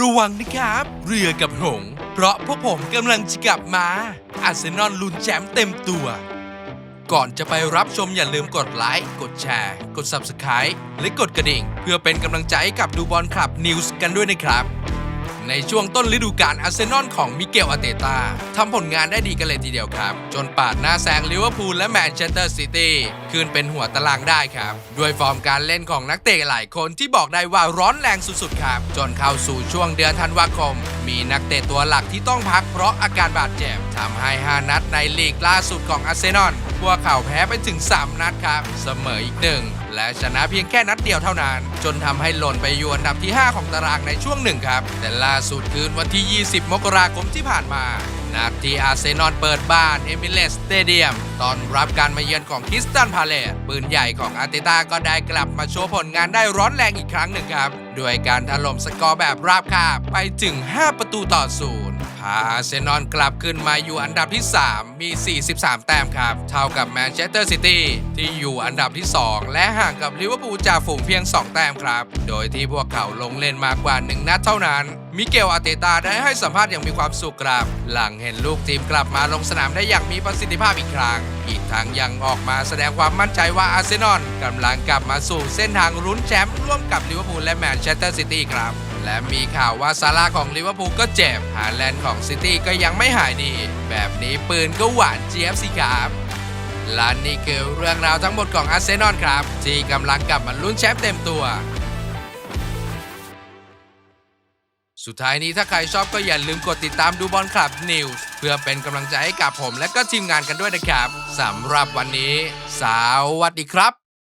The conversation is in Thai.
ระวังนะครับ เรือกับหง เพราะพวกผมกำลังจะกลับมาอาร์เซนอลลุ้นแชมป์เต็มตัว ก่อนจะไปรับชมอย่าลืมกดไลค์ กดแชร์ กด Subscribe และกดกระดิ่ง เพื่อเป็นกำลังใจให้กับดูบอลคลับนิวส์กันด้วยนะครับ ในช่วงต้นฤดูกาลอาร์เซนอลของมิเกลอารเตตาทำผลงานได้ดีกันเลยทีเดียวครับ จนปาดหน้าแซงลิเวอร์พูลและแมนเชสเตอร์ซิตี้ขึ้นเป็นหัวตารางได้ครับ ด้วยฟอร์มการเล่นของนักเตะหลายคนที่บอกได้ว่าร้อนแรงสุดๆครับ จนเข้าสู่ช่วงเดือนธันวาคม มีนักเตะตัวหลักที่ต้องพักเพราะอาการบาดเจ็บทำให้ 5 นัดในลีกล่าสุดของอาร์เซนอลพวกเขาแพ้ไปถึง 3 นัดครับ เสมออีกหนึ่งและชนะเพียงแค่นัดเดียวเท่านั้น จนทำให้หล่นไปอยู่อันดับที่ 5 ของตารางในช่วงหนึ่งครับ แต่ล่าสุดคืนวันที่ 20 มกราคมที่ผ่านมานัดที่อาร์เซนอลเปิดบ้านเอมิเลสสเตเดียมตอนรับการมาเยือนของคริสตันพาเลตปืนใหญ่ของอาร์เตตาก็ได้กลับมาโชว์ผลงานได้ร้อนแรงอีกครั้งหนึ่งครับ ด้วยการถล่มสกอร์แบบราบคาบไปถึง 5 ประตูต่อศูนย์พาอาร์เซนอลกลับขึ้นมาอยู่อันดับที่ 3 มี 43 แต้มครับ เท่ากับแมนเชสเตอร์ซิตี้ที่อยู่อันดับที่ 2 และห่างกับลิเวอร์พูลจ่าฝูงเพียง 2 แต้มครับ โดยที่พวกเขาลงเล่นมากกว่า 1 นัดเท่านั้น มิเกลอาเตตาได้ให้สัมภาษณ์อย่างมีความสุขครับ หลังเห็นลูกทีมกลับมาลงสนามได้อย่างมีประสิทธิภาพอีกครั้ง อีกทั้งยังออกมาแสดงความมั่นใจว่าอาร์เซนอลกำลังกลับมาสู่เส้นทางลุ้นแชมป์ร่วมกับลิเวอร์พูลและแมนเชสเตอร์ซิตี้ครับและมีข่าวว่าซาร่าของลิเวอร์พูลก็เจ็บ ฮาแลนด์ของซิตี้ก็ยังไม่หายดี แบบนี้ปืนก็หวานเจี๊ยบสิครับและนี่คือเรื่องราวทั้งหมดของอาร์เซนอลครับ ที่กำลังกลับมาลุ้นแชมป์เต็มตัว สุดท้ายนี้ถ้าใครชอบก็อย่าลืมกดติดตามดูบอลคลับนิวส์เพื่อเป็นกำลังใจให้กับผมและก็ทีมงานกันด้วยนะครับสำหรับวันนี้ สวัสดีครับ